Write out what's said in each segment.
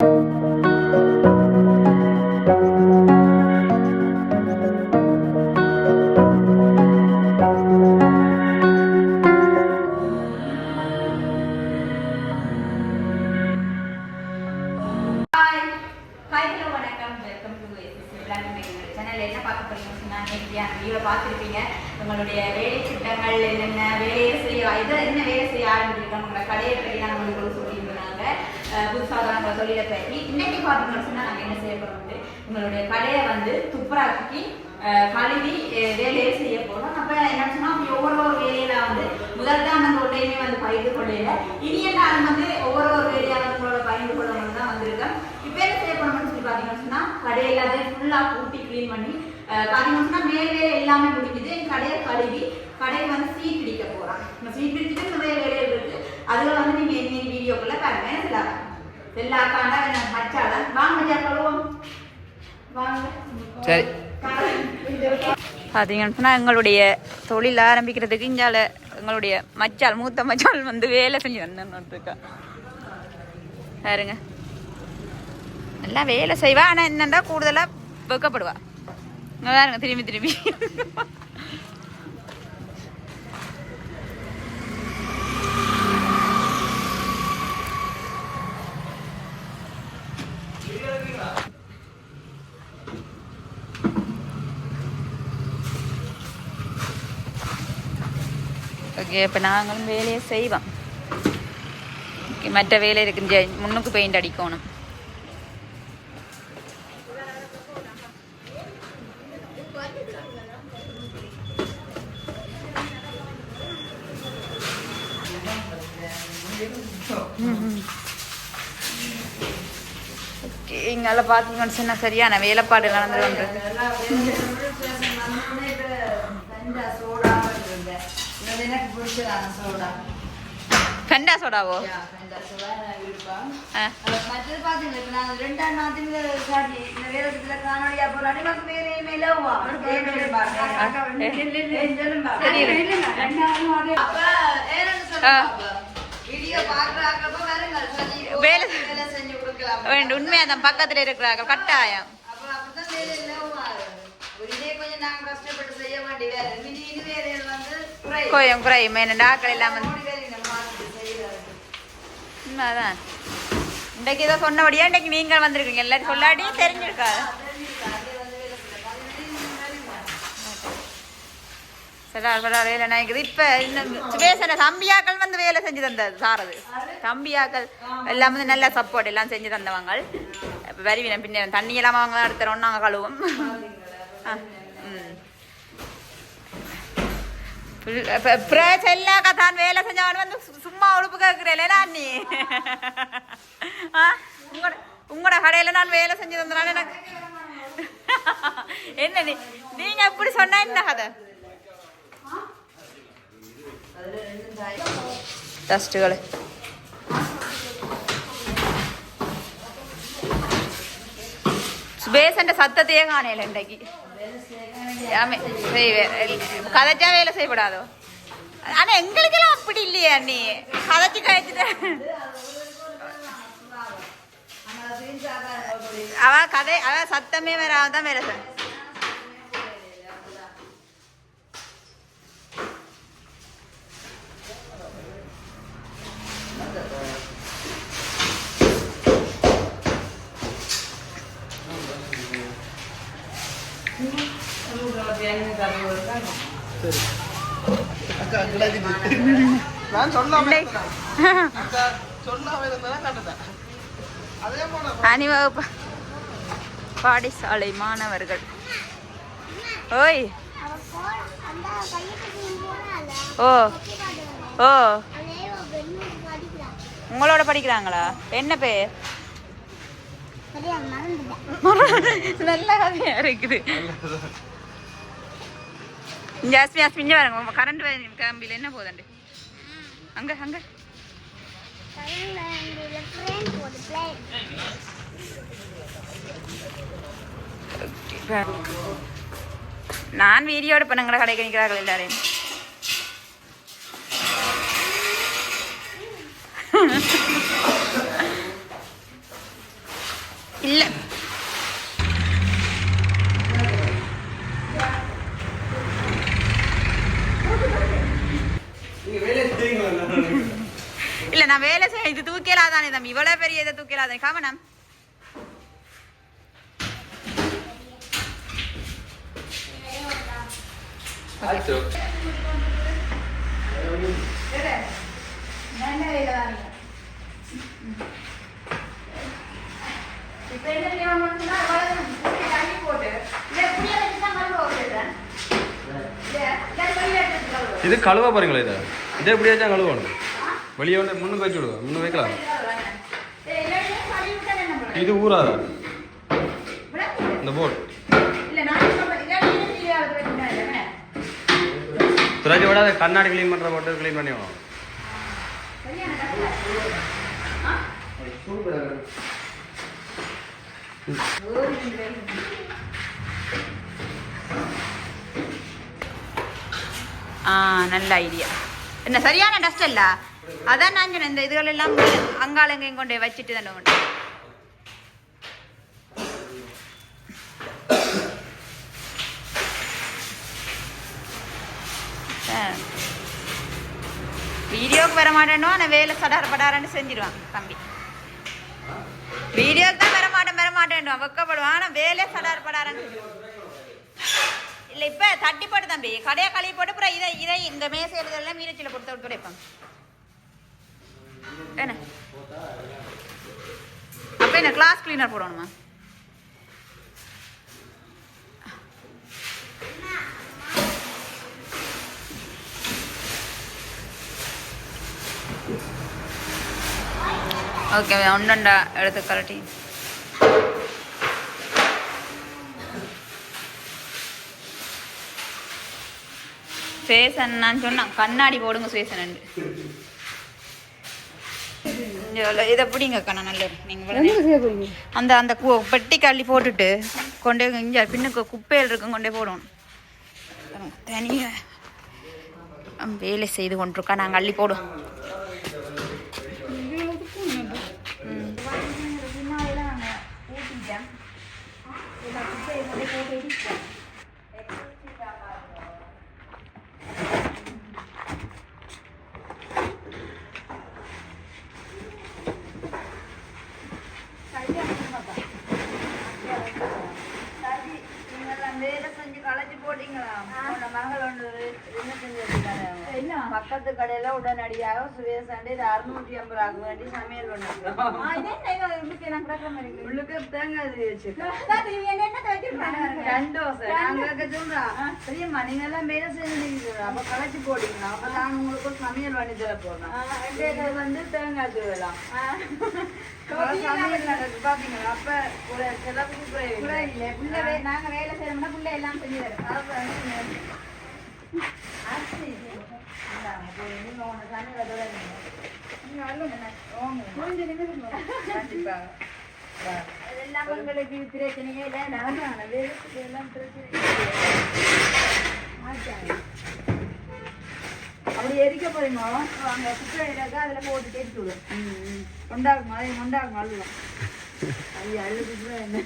you. துப்புராக்கி கழுவி வேலையை செய்ய போறோம். அப்ப என்ன சொன்னா அப்படி ஒவ்வொரு ஒரு வேலையில வந்து முதல் தான் வந்து ஒரு வந்து பகிர்ந்து கொள்ளையில. இனிய நாள் வந்து ஒவ்வொரு ஒரு வேலையா வந்து உங்களோட பகிர்ந்து கொள்ளணும் தான் வந்திருக்கேன் இப்போ என்ன செய்ய போறோம்னு சொல்லி பார்த்தீங்கன்னு சொன்னா கடை ஃபுல்லா கூட்டி க்ளீன் பண்ணி பாத்தீங்கன்னா பார்த்தீங்கன்னு மேல் வேலை எல்லாமே முடிக்குது கடையை கழுவி கடையை வந்து சீட் பிடிக்க போறான் இந்த சீட் பிடிச்சிட்டு நிறைய வேலைகள் இருக்கு. அதுல வந்து நீங்க இன்னைக்கு வீடியோக்குள்ள பாருங்க. எல்லாரும் எல்லா காண்டா மச்சாதான் வாங்க மச்சா கழுவோம் வாங்க. சரி. பார்த்தீங்கன்னா எங்களுடைய தொழில் ஆரம்பிக்கிறதுக்கு இங்கால எங்களுடைய மச்சால் மூத்த மச்சால் வந்து வேலை செஞ்சு வந்துருக்கா பாருங்க. நல்லா வேலை செய்வா ஆனால் என்னென்னா கூடுதலாக வெக்கப்படுவா. பாருங்க திரும்பி திரும்பி. ஓகே இப்போ நாங்களும் வேலையை செய்வோம். ஓகே மற்ற வேலை இருக்கு. முன்னுக்கு பெயிண்ட் அடிக்கணும். ஓகே இங்கால பார்த்தீங்கன்னு சொன்னால் சரியான வேலைப்பாடு நடந்து கொண்டு எனக்கு பிடிச்சதான சோடா கண்டா சோடாவோ மற்றது இப்ப ரெண்டாம் இந்த காணொலியா போறாடி மக்கு வேற உண்மையாதான் பக்கத்துல இருக்கிறாங்க கட்டாயம் கொஞ்சம் நாங்க கஷ்டப்பட்டு செய்ய வேண்டிய வேலை கோயம் குறையும் என்ன ஆக்கள் எல்லாம் வந்து உண்மைதான் இன்றைக்கு ஏதோ சொன்னபடியா இன்றைக்கு நீங்கள் வந்திருக்கீங்க எல்லாரும் சொல்லாடி தெரிஞ்சிருக்காது சரார் சடா வேலை நினைக்குது இப்போ இன்னும் சுபேசன தம்பியாக்கள் வந்து வேலை செஞ்சு தந்தது சாரது தம்பியாக்கள் எல்லாம் வந்து நல்ல சப்போர்ட் எல்லாம் செஞ்சு தந்தவங்க இப்போ வருவினம் பின்ன தண்ணி இல்லாமல் அவங்க தான் எடுத்துறோம் நாங்கள் கழுவும் ஆ, ம் கதான் வேலை செஞ்சவன் வந்து சும்மா உழுப்பு கேட்கிறேன் நீ உங்களோட உங்களோட கடையில் நான் வேலை செஞ்சு தந்தனால எனக்கு என்ன நீ நீங்க எப்படி சொன்னா என்ன கதை? டஸ்ட்டுகள் சுபேசண்ட சத்தத்தையே காணையில இன்றைக்கு. ஆமே கதைச்சா வேலை செய்யப்படாதோ ஆனா எங்களுக்கெல்லாம் அப்படி இல்லையா நீ கதைச்சு கழிச்சுட்டு அவ கதை அவ சத்தமே வராம தான் வேலை செய்ய நான் சொல்லாம இல்லை. இருந்தேன். அக்கா, சொல்லாம இருந்தேன்னா கண்டுட்டேன். அதே போல அணிவகுப்பு. பாடசாலை மாணவர்கள். ஓய். ஓ. ஓ. உங்களோட படிக்கிறாங்களா? என்ன பேர்? நல்ல கதையா இருக்குது. ஜாஸ்மி ஜாஸ்மி இங்க பாருங்க. கரண்ட் கம்பியில் என்ன போதண்டு அங்க அங்க. நான் வீடியோட எடுப்பேன் கடை கணிக்கிறார்கள் நிற்கிறார்கள் எல்லாரையும். இல்ல. தான் மருந்து ஓடுறேன் இல்ல இல்ல வெளியே எடுத்துட்டு இது கழுவ போறீங்களா இதை? இதை எப்படியாச்சும் கழுவணும். வெளியே வந்து முன்னுக்கு வச்சு விடுவோம் முன்னு வைக்கலாம். இது ஊறாதா? இந்த போட் துராஜி விட அதை கண்ணாடி க்ளீன் பண்ணுற போட்டு க்ளீன் பண்ணி வேணும் ஆ நல்ல ஐடியா என்ன சரியான டஸ்ட் இல்ல அதான் நான் சொன்னேன் இந்த இதுகள் எல்லாம் அங்காள கொண்டு வச்சுட்டு தானே கொண்டு வீடியோக்கு வர மாட்டேனோ ஆனால் வேலை சடார் படாரன்னு செஞ்சிருவான் தம்பி. வீடியோக்கு தான் வர மாட்டேன் வர மாட்டேன்னுவான் வெக்கப்படுவான் ஆனால் வேலை சடார் படாரன்னு இல்லை இப்போ இப்ப தட்டி போட்டு தம்பி. கடையை கழுவி போட்டு அப்புறம் இதை இதை இந்த மேசையில் எல்லாம் மீனச்சியில் கொடுத்து விட்டு துடைப்பேன் என்ன? அப்போ என்ன கிளாஸ் கிளீனர் போடணுமா? ஓகே ஒன்றுண்டா எடுத்து கரட்டி சேசன் நான் சொன்னேன். கண்ணாடி போடுங்க சேசன் இதை பிடிங்க கண்ணா நல்ல நீங்க அந்த அந்த பெட்டி கள்ளி போட்டுட்டு கொண்டே இங்க பின்னுக்கு குப்பையில் இருக்கும் கொண்டே போடணும். தனிய வேலை செய்து கொண்டிருக்கா. நாங்கள் அள்ளி போடுவோம் ம். வேலை செஞ்சு களைச்சு போட்டீங்களா உன்னோட மகள் ஒன்று என்ன செஞ்சு வச்சிருக்காரு அவங்க? பக்கத்து கடையில உடனடியாக சுரேஷாண்டி இது அறுநூற்றி ஐம்பது ரூபாய்க்கு வேண்டி சமையல் பண்ணிருக்கோம் உள்ளுக்கு தேங்காய் தோசை. நாங்க சொல்றோம் பெரியம்மா நீங்க எல்லாம் வேலை செஞ்சு. அப்ப களைச்சு போட்டீங்களா அப்ப நான் உங்களுக்கு சமையல் பண்ணி தர இது வந்து தேங்காய் சமையல் நடக்குது. பாத்தீங்களா? அப்ப ஒரு செலவுக்கு குறைவு நாங்க வேலை செய்யணும்னா பிள்ளை எல்லாம் செஞ்சு தரோம் அதெல்லாம் உங்களுக்கு பிரச்சனையே இல்லை நான் எல்லாம் பிரச்சனை அப்படி எரிக்க போறீங்க அங்க குப்பை இருக்கா அதுல போட்டு எடுத்து விடும் கொண்டாகும் அதை கொண்டாகும் அழுவோம் ஐயா அழுது என்ன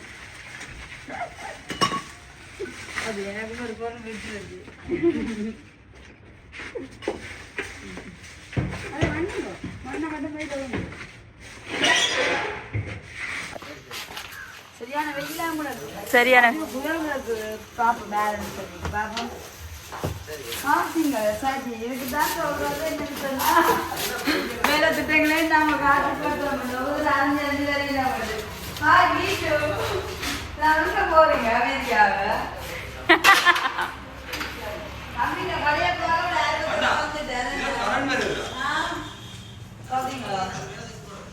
அது எனக்கு ஒரு பொருள் வீட்டில் இருக்கு. சொன்னா மேல திட்டங்களே நாம காட்டு பார்த்தோம். ஒரு அஞ்சு அஞ்சு வரையும் வருது ஹாய் வீட்டு நான் எங்க போறீங்க அமெரிக்காவை தம்பிங்க பழைய போக பார்த்தீங்களா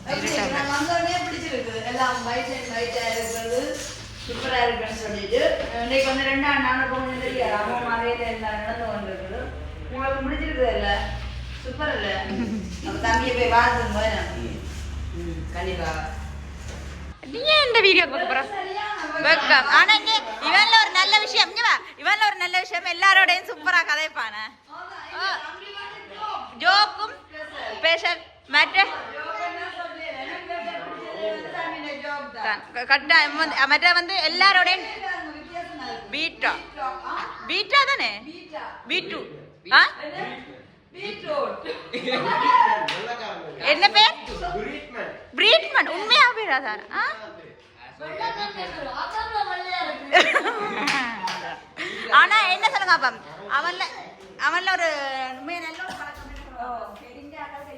எப்படி? நான் வந்தோடனே பிடிச்சிருக்கு எல்லாம் white and white ஆ இருக்கிறது சூப்பரா இருக்குன்னு சொல்லிட்டு இன்னைக்கு வந்து ரெண்டாம் நாள் போகணும் தெரியாது அம்மா மாதிரியே எல்லாம் நடந்து கொண்டிருக்குது உங்களுக்கு பிடிச்சிருக்குது இல்ல சூப்பர் இல்ல நம்ம பார்த்துங்க போய் கண்டிப்பா. நீ ஏன் இந்த வீடியோ பார்க்க போற? வெக்கம் ஆனா இங்க இவன்ல ஒரு நல்ல விஷயம். இங்க வா. இவன்ல ஒரு நல்ல விஷயம். எல்லாரோடையும் சூப்பரா கதைப்பான. ஜோக்கும் ஸ்பெஷல் மற்ற கட்டாயம் வந்து மற்ற வந்து எல்லாரோடையும் பீட்டா. பீட்டா தானே? பீட்டு. ஆ? என்ன பேர்? பிரீட்மன் உண்மையா பேரா சார் ஆ? ஆனா என்ன சொல்லுங்க அப்பா? அவன்ல அவன்ல ஒரு உண்மையா நல்ல ஒரு பழக்கம்.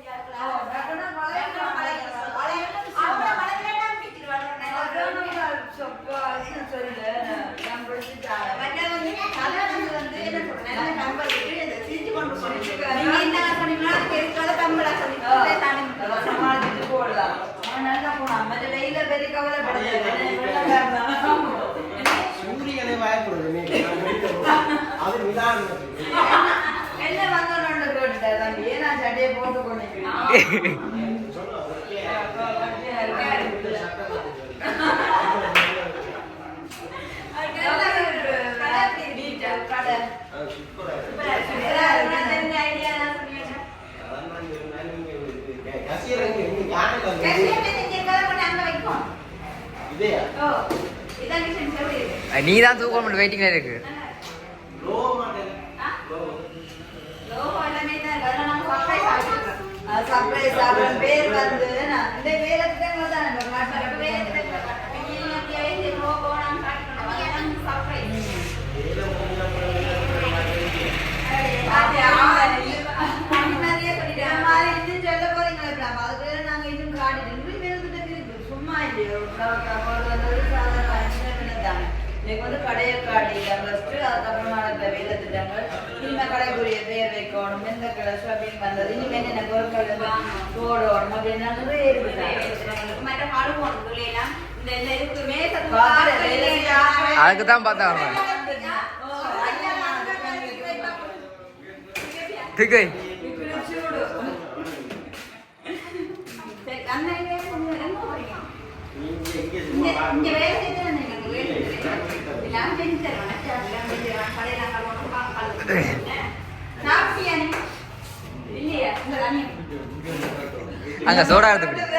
மற்ற வெயில பெரிய கவலைப்படாது சூரியனை பயப்படுது நீ. அது நிதானம் என்ன வந்தோன்னு கேட்டுட்டேன் தம்பி சட்டையை போட்டு நீ தான் தூக்கம் வெயிட்டிங்ல இருக்கு சர்ப்ரைஸ் அவன் பேர் வந்து நான் இந்த பேருக்கு தான் தான் நம்ம மாட்டாங்க சும்மா இல்லையோ இன்னைக்கு வந்து கடையை காட்டிட்டேன் ஃபர்ஸ்ட் அதுக்கப்புறமா இந்த வேலை திட்டங்கள் இந்த கடைக்குரிய பேர் வைக்கணும் எந்த கடை ஷாப்பிங் பண்றது இனிமே என்ன பொருட்கள் எல்லாம் போடணும் அப்படின்னா நிறைய இருக்குது அதுக்கு தான் பார்த்தா அவன் திகை நீங்க இங்க வேலை தெரியும். எல்லாம் செஞ்சு தருவேன். எல்லாம் செஞ்சு தருவேன். கடையில அங்க கொண்டு போய் பார்க்கலாம். சாப்பிட்டியா நீ? இல்லையா? இந்த தண்ணி. அங்க சோடா எடுத்து?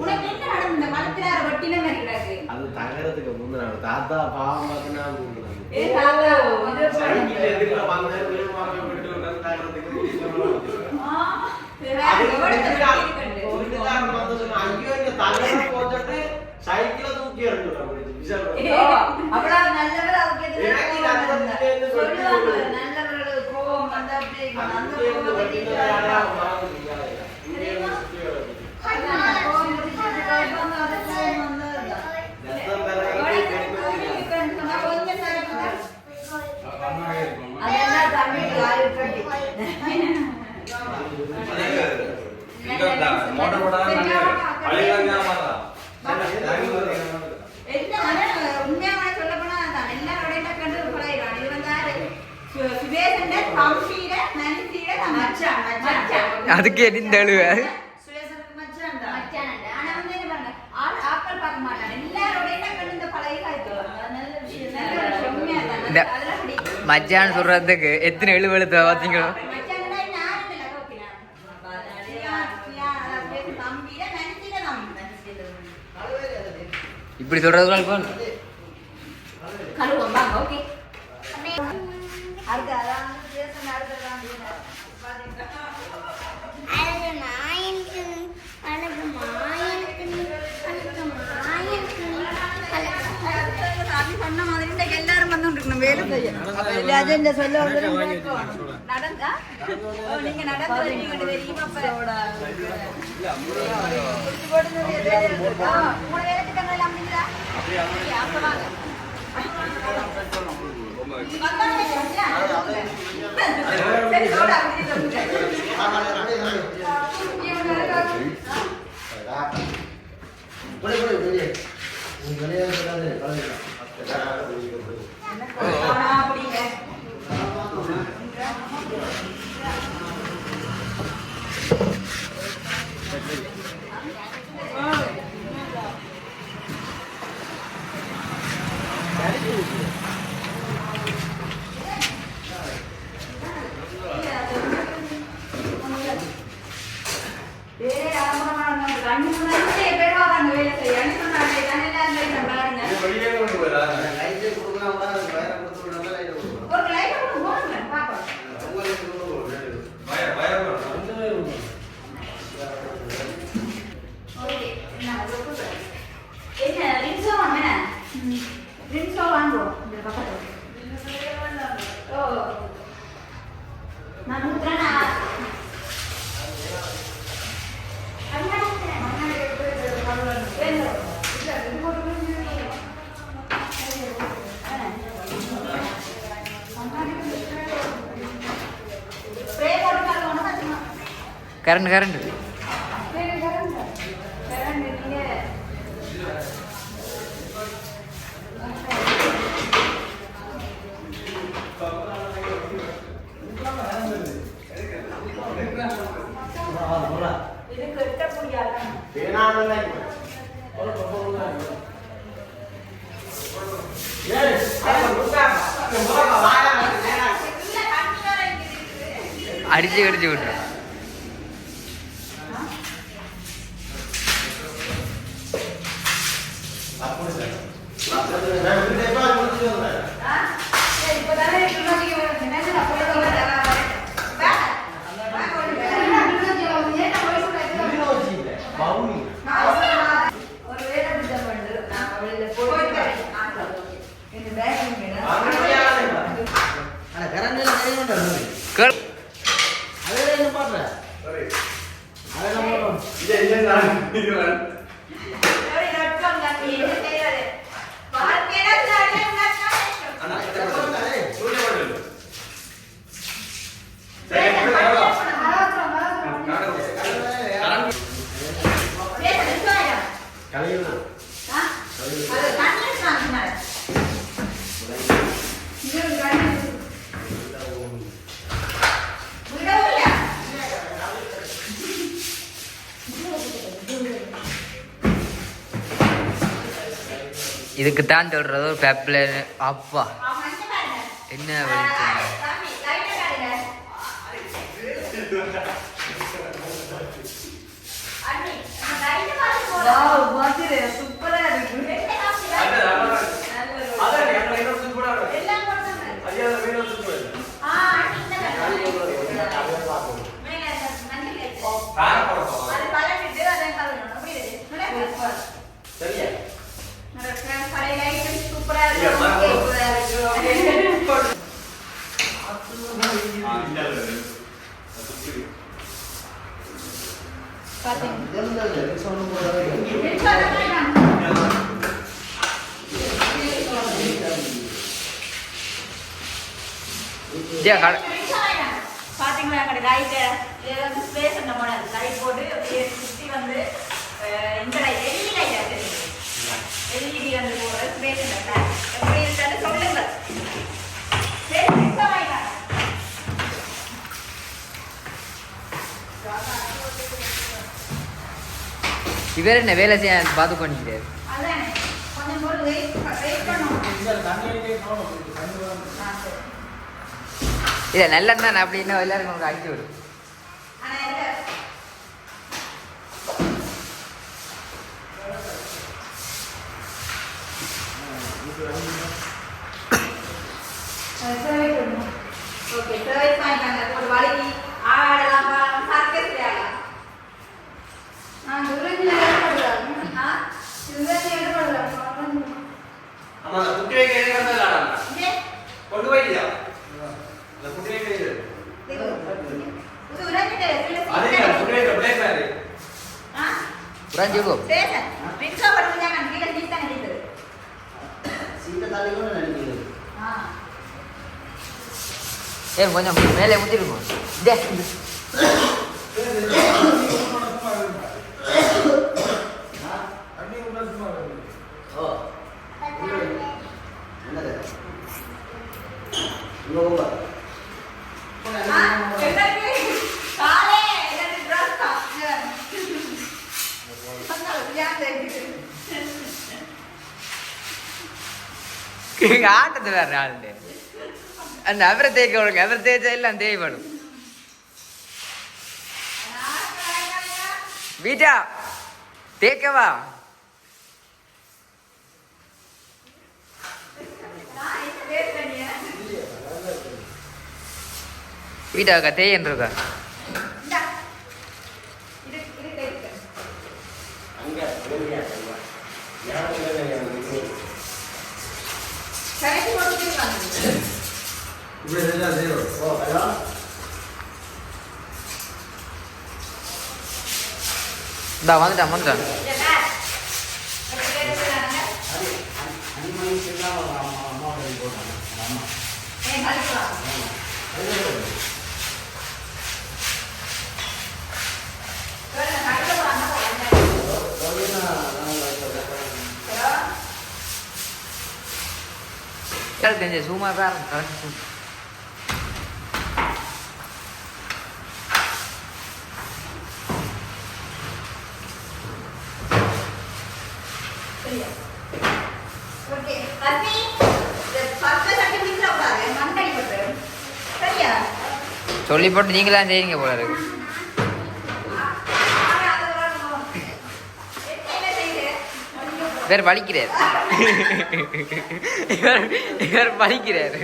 உனக்கு என்ன நடந்தது? இந்த மரத்துல வெட்டின மாதிரி கிடக்கு. அது தகரத்துக்கு முந்தின தாத்தா பாவம் தாத்தா, சைக்கிள் எதிர்க்க வந்தேன் வீடு மாறி விட்டு விட்டேன் தகரத்துக்கு ஆ, இது வேற எவ்வளவு வெட்டி இருக்கு. வீட்டுக்காரன் வந்து சொன்னா, ஐயோ இந்த தகரம் போச்சுட்டு சைக்கிளை தூக்கி எறிஞ்சுட்டான் எனக்கு நல்லது சொல்லுவாங்க நல்லவர்கள் கோபம் வந்து அப்படி இருக்கணும். அந்த கோபம் தெரியுமா? கோபம் முடிச்சுட்டு கோபம் வந்து அது கோபம் வந்து அதுதான். அதெல்லாம் தமிழ் ஆயுர்வேதி. மோட்டர் போட்டாதான் பழைய உண்மையான சொல்லப்போனா அதான். எல்லாரோடையும் கண்டு மச்சான், மச்சான். அதுக்கு என்ன இந்த அழுவ? மச்சான் தான். மச்சானண்ட. ஆனா வந்து என்ன பாருங்க, ஆள் ஆட்கள் பார்க்க மாட்டான். எல்லாரோடையும் கண்டு இந்த பழகி காய்த்துவான். அது நல்ல விஷயம். நல்ல விஷயம். உண்மையா தான். இந்த- அதெல்லாம் பிடிக்கும். மச்சான் சொல்றதுக்கு எத்தனை எழுவு எழுத்த பாத்தீங்களோ மச்சான்னா என்ன யாரும் இல்ல, ஓகேனா? சியா, சியா, அதாவது தம்பியிட, நன்சியிட, தம்பி. இப்படி சொல்றதுக்கு கழுவோம் வாங்க ஓகே அடுத்து அதான் வந்து சுயசன் அடுத்ததான் அப்படின்னு. பாத்தீங்களா? அழகு நாயனுக்கு அழகு மாயனுக்கு அழகு மாயனுக்கு சாமி சொன்ன மாதிரி இந்த எல்லாரும் வந்து இருக்கணும் வேலை செய்ய இல்ல, அது இந்த சொல்ல வந்து நம்ம கேட்கணும். நடந்தா ஓ, நீங்க நடந்து வருவீங்க தெரியுமா அப்ப குடிச்சு போட்டு நிறைய பேர் இருக்கு. ஆ, உங்களோட வேலை திட்டங்கள் எல்லாம் முடிஞ்சதா? அப்படியா? அப்ப வாங்க. சரி, சோடா குடிச்சு சொல்லுங்க. ஆ, കറണ്ട് കറണ്ട് അടിച്ച് കടിച്ചു വിട്ടു அதெல்லாம் இதுக்கு தான் சொல்கிறது ஒரு பேப்பில் அப்பா. என்ன வெளிச்சம் Wow. வித்யா கடை பாத்தீங்களா கடை வந்து ஸ்பேஸ் அந்த மாடல் போட்டு சுத்தி வந்து இந்த லைட் எல்இடி லைட் வந்து போற ஸ்பேஸ் இவர் என்ன வேலை செய்ய பார்த்து பண்ணிக்கிறார் கொஞ்சம் இது நல்லெண்ணெய் அப்படின்னு எல்லாருக்கும் உங்களுக்கு அடிச்சு விடும் കൊണ്ടുപോയിട്ടില്ല ஏன் கொஞ்சம் மேலே ஊற்றிருக்கோம் அப்படிங்க. ஆட்டத்தை வேற ஆளு அந்த அவரை தேய்க்க விடுங்க அவரை தேய்ச்சா எல்லாம் தேய்ப்படும் வீட்டா தேய்க்கவா வீட்டாக்கா தேயன் இருக்கா Yeah. வந்துட்டான் வந்துட்டான் தான் ஓகே அத்தி இந்த பத்து சட்டி மிக்ஸ் ஆகாது மண்ணடி போட்டு சரியா சொல்லி போட்டு நீங்களாம் செய்யுங்க போல இருக்கு என்ன செய்யுது இவர் வலிக்கிறார் இவர் இவர் வலிக்கிறார்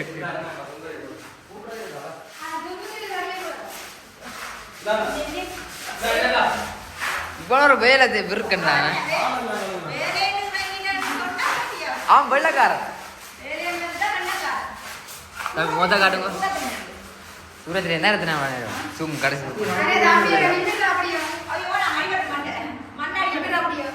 இப்போ வேலை விருக்கன் தானே வெள்ளக்காரன். மொத்த காட்டுங்க. சூரத்தில் என்ன இடத்துல சும் கடைசி ஐயோ நான் மண்ணடி மாட்டேன் மண்ணடி விட முடியும்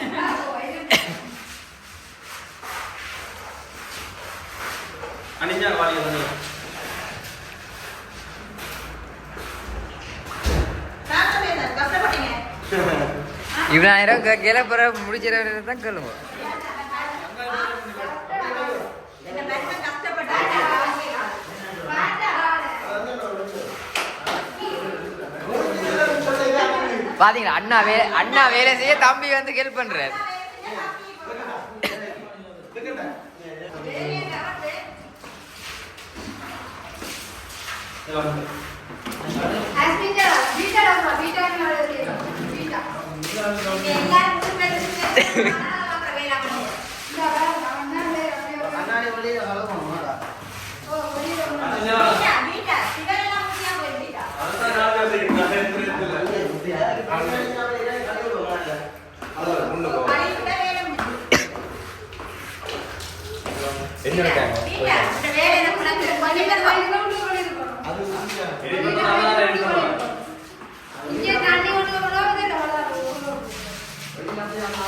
அணிஞ்சா வாலிய வந்து இவ்வளோ கிளப்புற முடிச்சிட தான் கேளுங்க பாத்தீங்களா அண்ணா வே அண்ணா வேலை செய்ய தம்பி வந்து ஹெல்ப் பண்றாரு. என்ன இருக்காங்க வெளியில அந்த இடத்துல அந்த வந்து முடியாது அந்த இடத்துல வெளியில ஆமா தண்ணி கொடுங்க. இந்த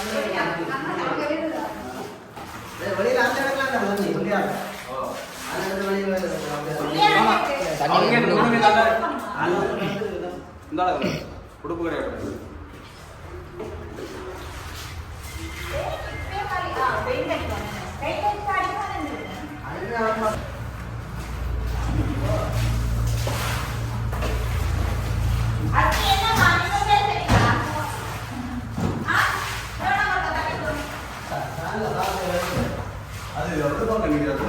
உடுப்பு கிடையாது அது எவ்வளவு பக்கம் நிக்கிறது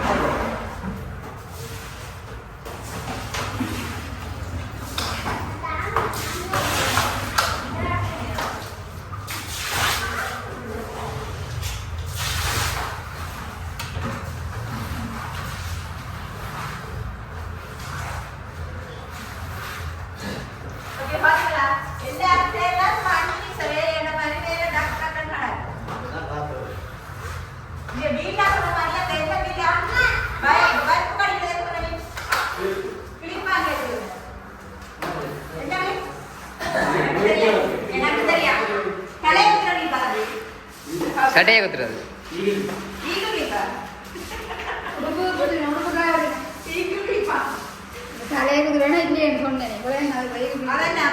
எனக்கு தெரியும் கலை நீ பாரு சட்டையை குத்துறது ஈகுலிப்பா ஈகுலிப்பா தலையில வேணா இல்லையேன்னு சொன்னேன் இவ்வளோ நாள் சட்டையை குத்துறது.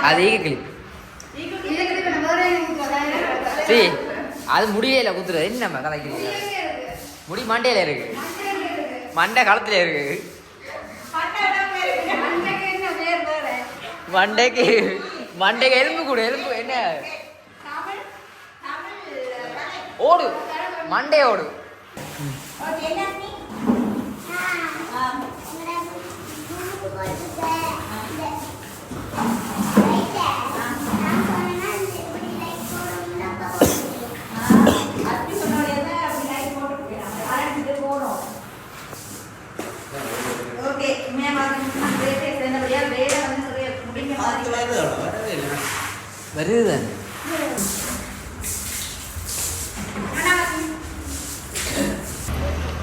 அது ஈக கிளிப். நம்ம சரி அது முடியல குத்துறது. என்ன கதைக்கிறீங்க முடி மண்டையில இருக்கு. மண்டை களத்துல இருக்கு. மண்டைக்கு மண்டைக்கு எலும்பு கூட எலும்பு என்ன? ஓடு. மண்டை ஓடு. ஓகே என்ன நீ ஆ அப்படி சொன்னோடையே அப்படி லைட் போட்டு போயிடலாம் ஆரம்பிச்சுட்டு போறோம் ஓகே உண்மையா பார்க்கணும்னா வேலை சேர்ந்தபடியா வேலை வந்து நிறைய முடிஞ்ச மாதிரி வரவே இல்லை வருது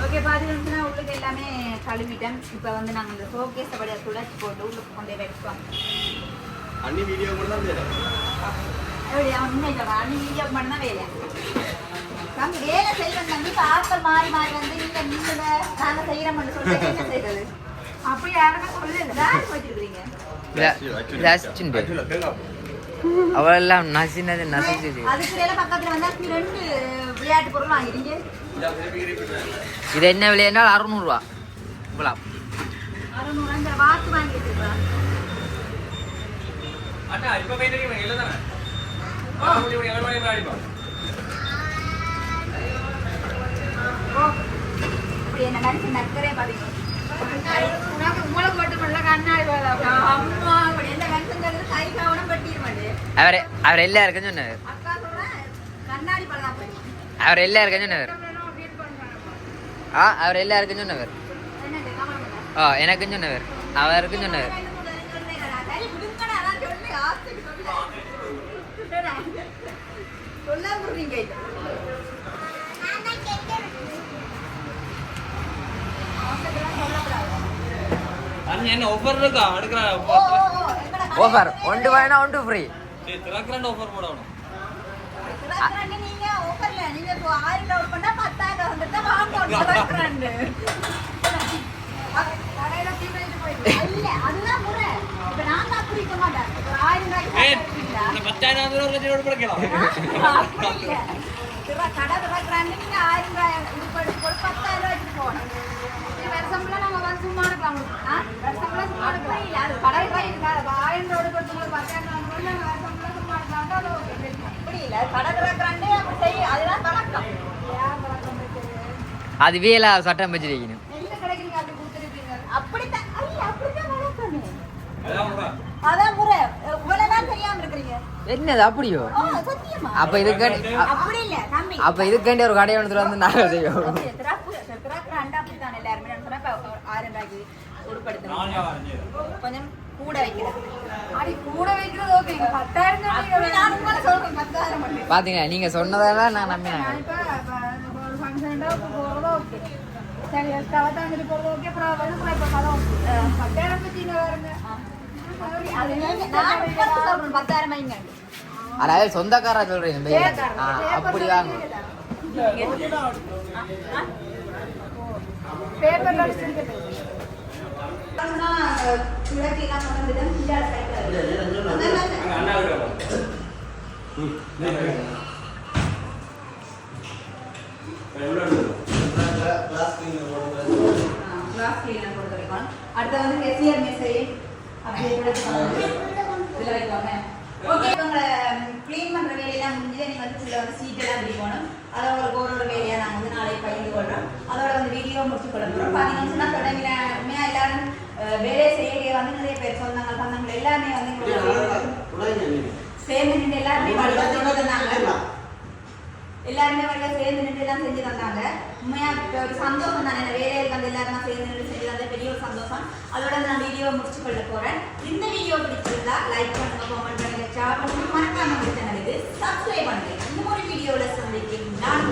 ஓகே பார்த்தீங்கன்னா உள்ளுக்கு எல்லாமே கழுவிட்டேன் இப்போ வந்து நாங்கள் இந்த ஷோகேஸ் அப்படியே துடைச்சி போட்டு உள்ளுக்கு கொண்டு போய் வைப்போம் அண்ணி வீடியோ கூட தான் எப்படி அவன் உண்மை சொல்கிறான் அன்னி வீடியோ பண்ண தான் வேலை நாங்கள் வேலை செய்யணும் தம்பி இப்போ ஆட்கள் மாறி மாறி வந்து இல்லை நீங்கள் நாங்கள் செய்கிறோம்னு சொல்லிட்டு என்ன செய்கிறது அப்படி யாருமே சொல்லல யார் வச்சிருக்கிறீங்க அவெல்லாம் நசினது நசிச்சு இது என்ன விலையென்றால் அறுநூறுவா. இவ்வளோ என்ன மனுஷன் நக்கரே உனக்கு உங்களுக்கு மட்டுமல்ல கண்ணாடி அம்மா அப்படி எந்த அவர் அவர் எல்லாம் இருக்குன்னு சொன்னார். அக்கா சொல்றேன் கண்ணாடி பழதா போய் அவர் எல்லாம் இருக்குன்னு சொன்னவர் ஆ அவர் எல்லாம் இருக்குன்னு சொன்னவர். ஆ எனக்குன்னு சொன்னவர் அவருக்குன்னு சொன்னவர் என்ன ஆஃபர் இருக்கா எடுக்கிற நீங்க இப்போ ஆயிரம் ரூபாய் பண்ணா பத்தாயிரம். ஒரு ரூபாய்க்கு லட்சம். திற- கடை திறக்கறாங்க, நீங்க ஆயிரம் ரூபாய் பத்தாயிரம் ரூபாய் வச்சுட்டு போகணும். வருஷம்லாம் நம்ம வந்து சும்மா இருக்கலாம் ஆ? வருஷம்லாம் சும்மா அப்படி இருக்கலாம் இல்ல, அது கடை போய் ஆயிரம் ரூபாய் கொடுத்து பத்தாயிரம் ரூபாய் வருஷம்லாம் சும்மா இருக்கலாம் அது ஓகே. அப்படி இல்ல, கடை திறக்கறாங்க, அப்படி செய்ய- அதுதான் பழக்கம். அது வீலா சட்டம் வச்சு வைக்கணும் எந்த கடைக்கு நீங்க அப்படி கொடுத்துருப்பீங்க. அப்படித்தான். ஐயா, அப்படித்தான் வழக்கமே. அதான் முறை. அதான் முறை. இவ்வளவுதான் தெரியாம இருக்கிறீங்க. என்னது அப்படியோ? அப்ப இதுக்காண்டி அப்படி இல்ல அப்ப இதுக்காண்டி ஒரு கடையை ஒன்று வந்து நாங்கள் செய்வோம் ஓகே, திராப்பு திராப்பு ரெண்டா அப்படி தானே எல்லாருமே நான் சொன்னேன் இப்ப ஒரு ஆயிரம் ரூபாய்க்கு உட்படுத்தணும் நானே வரைஞ்சது. கொஞ்சம் கூட வைக்கிறேன் அடி கூட வைக்கிறது ஓகே பத்தாயிரம் தான் அப்படி நான் உங்களை சொல்றேன் பத்தாயிரம் மட்டும். பாத்தீங்களா நீங்க சொன்னதெல்லாம் நான் வைங்க. அதாவது சொந்தக்காரா சொல்றீங்க வாங்க. பேப்பரில் அடுத்து வந்து கெசியர் மெஸ்ஸை அப்படியே கூட இதில் வைக்கோங்க ஓகே உங்களை க்ளீன் பண்ணுற வேலையெல்லாம் முடிஞ்சு நீங்கள் வந்து உள்ள வந்து சீட் எல்லாம் பிடிக்கணும் அதை உங்களுக்கு ஒரு ஒரு வேலையாக நாங்கள் வந்து நாளைக்கு பகிர்ந்து கொள்கிறோம் அதோட வந்து வீடியோ முடிச்சு கொள்ள போகிறோம் பார்த்தீங்கன்னு சொன்னால் தொடங்கின உண்மையாக எல்லாரும் அஹ், வேலையை செய்ய வந்து நிறைய பேர் சொந்தங்க சொந்தங்கள் எல்லாருமே வந்து சேர்ந்து நின்று எல்லாருமே வழியாக செஞ்சு தந்தாங்க எல்லாருமே வழியாக சேர்ந்து நின்று எல்லாம் செஞ்சு தந்தாங்க உண்மையா ஒரு சந்தோஷம் தானே இந்த வேலையில் வந்து எல்லாரும் சேர்ந்து நின்று செஞ்சு தந்த பெரிய ஒரு சந்தோஷம் அதோட நான் வீடியோ முடிச்சு கொள்ள போறேன் இந்த வீடியோ பிடிச்சிருந்தா லைக் பண்ணுங்க கமெண்ட் பண்ணுங்க ஷேர் பண்ணுங்க மறக்காம இந்த சேனலுக்கு சப்ஸ்கிரைப் பண்ணுங்க ஒரு வீடியோவில் சந்திக்கும் நான்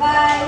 பாய்